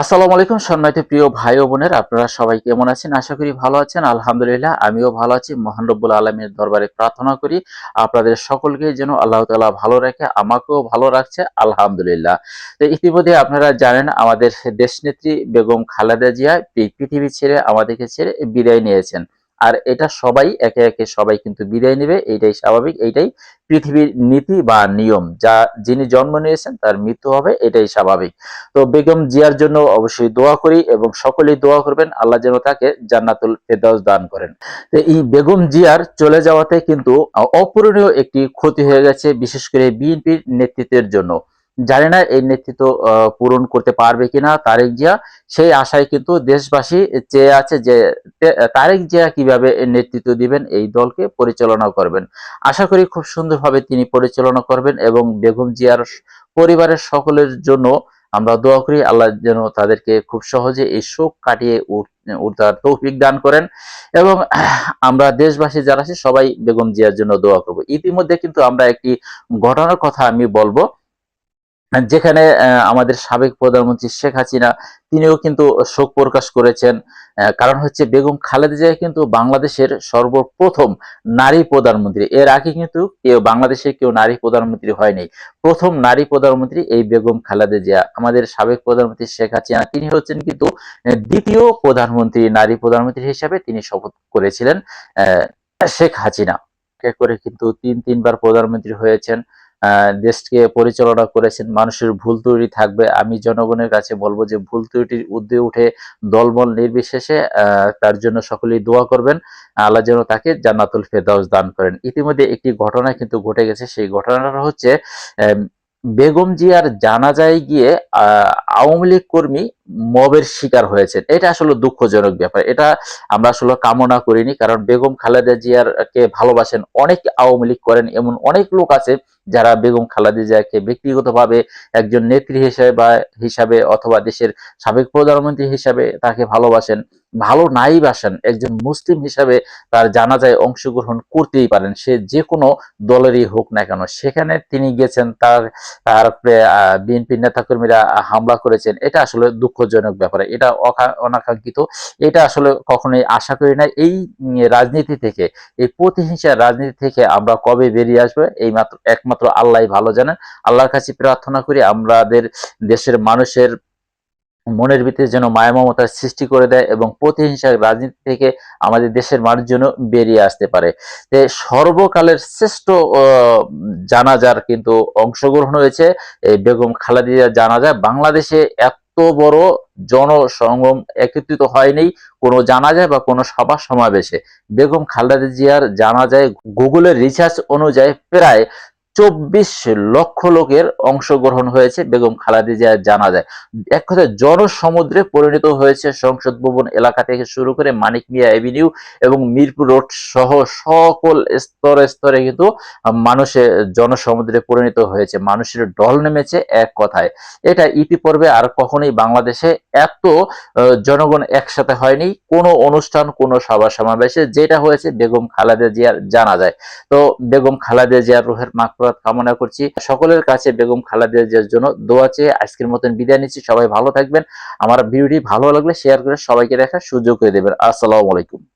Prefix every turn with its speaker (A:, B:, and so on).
A: আসসালামু আলাইকুম, সম্মানিত প্রিয় ভাই ও বোনের, আপনারা সবাই কেমন আছেন? আশা করি ভালো আছেন। আলহামদুলিল্লাহ, আমিও ভালো আছি। মহান রব্বুল আলমীর দরবারে প্রার্থনা করি, আপনাদের সকলকে যেন আল্লাহ তালা ভালো রাখে, আমাকেও ভালো রাখছে। আলহামদুলিল্লাহ। তো ইতিমধ্যে আপনারা জানেন, আমাদের দেশনেত্রী বেগম খালেদা জিয়া পৃথিবী ছেড়ে আমাদেরকে ছেড়ে বিদায় নিয়েছেন। আর এটা সবাই, একে একে সবাই কিন্তু বিদায় নেবে, এইটাই স্বাভাবিক, এইটাই পৃথিবীর নীতি বা নিয়ম। যা, যিনি জন্ম নিয়েছেন, তার মৃত্যু হবে, এটাই স্বাভাবিক। তো বেগম জিয়ার জন্য অবশ্যই দোয়া করি এবং সকলেই দোয়া করবেন, আল্লাহ যেন তাকে জান্নাতুল ফেদাউস দান করেন। তো এই বেগম জিয়ার চলে যাওয়াতে কিন্তু অপূরণীয় একটি ক্ষতি হয়ে গেছে, বিশেষ করে বিএনপির নেতৃত্বের জন্য। জানি না এই নেতৃত্ব পূরণ করতে পারবে কিনা তারেক জিয়া। সেই আশায় কিন্তু দেশবাসী চেয়ে আছে যে তারেক জিয়া কীভাবে নেতৃত্ব দিবেন, এই দলকে পরিচালনা করবেন। আশা করি খুব সুন্দরভাবে তিনি পরিচালনা করবেন এবং বেগম জিয়ার পরিবারের সকলের জন্য আমরা দোয়া করি, আল্লাহ যেন তাদেরকে খুব সহজে এই শোক কাটিয়ে উঠার তৌফিক দান করেন এবং আমরা দেশবাসী যারা আছে সবাই বেগম জিয়ার জন্য দোয়া করব। ইতিমধ্যে কিন্তু আমরা একটি ঘটনার কথা আমি বলব। যেখানে আমাদের সাবেক প্রধানমন্ত্রী শেখ হাসিনা, তিনিও কিন্তু শোক প্রকাশ করেছেন। কারণ হচ্ছে বেগম খালেদা জিয়া কিন্তু বাংলাদেশের সর্বপ্রথম নারী প্রধানমন্ত্রী। এর আগে কিন্তু কেউ বাংলাদেশে কেউ নারী প্রধানমন্ত্রী হয়নি। প্রথম নারী প্রধানমন্ত্রী এই বেগম খালেদা জিয়া। আমাদের সাবেক প্রধানমন্ত্রী শেখ হাসিনা, তিনি হচ্ছেন কিন্তু দ্বিতীয় প্রধানমন্ত্রী, নারী প্রধানমন্ত্রী হিসাবে তিনি শপথ করেছিলেন শেখ হাসিনা। করে কিন্তু তিন, তিনবার প্রধানমন্ত্রী হয়েছেন। দেশকে পরিচালনা করেছেন, মানুষের ভুল ত্রুটি থাকবে। আমি জনগণের কাছে বলব যে, ভুল ত্রুটির উদ্যোগ উঠে দলবল নির্বিশেষে তার জন্য সকলেই দোয়া করবেন। আল্লাহ যেন তাকে জান্নাতুল ফেদাউস দান করেন। ইতিমধ্যে একটি ঘটনা কিন্তু ঘটে গেছে। সেই ঘটনাটা হচ্ছে বেগম জিয়ার জানাজায় গিয়ে আওয়ামী লীগ কর্মী মবের শিকার হয়েছেন। এটা আসলে দুঃখজনক ব্যাপার। এটা আমরা আসলে কামনা করিনি, কারণ বেগম খালেদা জিয়ার কে ভালোবাসেন অনেক আওয়ামী লীগ করেন, এমন অনেক লোক আছে যারা বেগম খালেদা জিয়াকে ব্যক্তিগতভাবে একজন নেত্রী হিসেবে বা হিসাবে অথবা দেশের সাবেক প্রধানমন্ত্রী হিসাবে তাকে ভালোবাসেন। ভালো নাই বাসেন একজন মুসলিম হিসাবে তার জানাজায় অংশগ্রহণ করতেই পারেন, সে যে কোনো দলেরই হোক না কেন। সেখানে তিনি গেছেন, তার তারপরে বিএনপি নেতাকর্মীরা হামলা করেছেন, এটা আসলে দুঃখজনক ব্যাপার, এটা অনাকাঙ্ক্ষিত, এটা আসলে কখনোই আশা করি না। এই রাজনীতি থেকে, এই প্রতিহিংসার রাজনীতি থেকে আমরা কবে বেরিয়ে আসব, এই মাত্র, একমাত্র আল্লাহ ভালো জানেন। আল্লাহর কাছে প্রার্থনা করি, আমাদের দেশের মানুষের মনের ভিতরে যেন মায়া মমতার সৃষ্টি করে দেয় এবং প্রতিহিংসার রাজনীতি থেকে আমাদের দেশের মানুষ যেন বেরিয়ে আসতে পারে। সর্বকালের শ্রেষ্ঠ জানাজার কিন্তু অংশগ্রহণ হয়েছে এই বেগম খালেদা জানাজা। বাংলাদেশে এত বড় জনসংগম একত্রিত হয়নি কোনো জানাজায় বা কোনো সভা সমাবেশে। বেগম খালেদা জিয়ার জানাজায় গুগলের রিসার্চ অনুযায়ী প্রায় চব্বিশ লক্ষ লোকের অংশগ্রহণ হয়েছে, বেগম খালাদি জিয়ার জানা যায়। এক কথায় জনসমুদ্রে পরিণত হয়েছে সংসদ ভবন এলাকা থেকে শুরু করে মানিক মিয়া এভিনিউ এবং মিরপুর রোড সহ সকল স্তরে স্তরে কিন্তু মানুষের জনসমুদ্রে পরিণত হয়েছে, মানুষের ঢল নেমেছে এক কথায়। এটা ইতিপূর্বে আর কখনোই বাংলাদেশে এত জনগণ একসাথে হয়নি। কোনো অনুষ্ঠান, কোনো সভা সমাবেশে যেটা হয়েছে, বেগম খালাদা জিয়ার জানা যায়। তো বেগম খালাদা জিয়ার রুহের মাকড় মাগফিরাত কামনা করছি। সকলের কাছে বেগম খালাদের জন্য দোয়া চেয়ে আজকের মতন বিদায় নিচ্ছি। সবাই ভালো থাকবেন। আমার ভিডিওটি ভালো লাগলে শেয়ার করে সবাইকে দেখার সুযোগ করে দেবেন। আসসালামু আলাইকুম।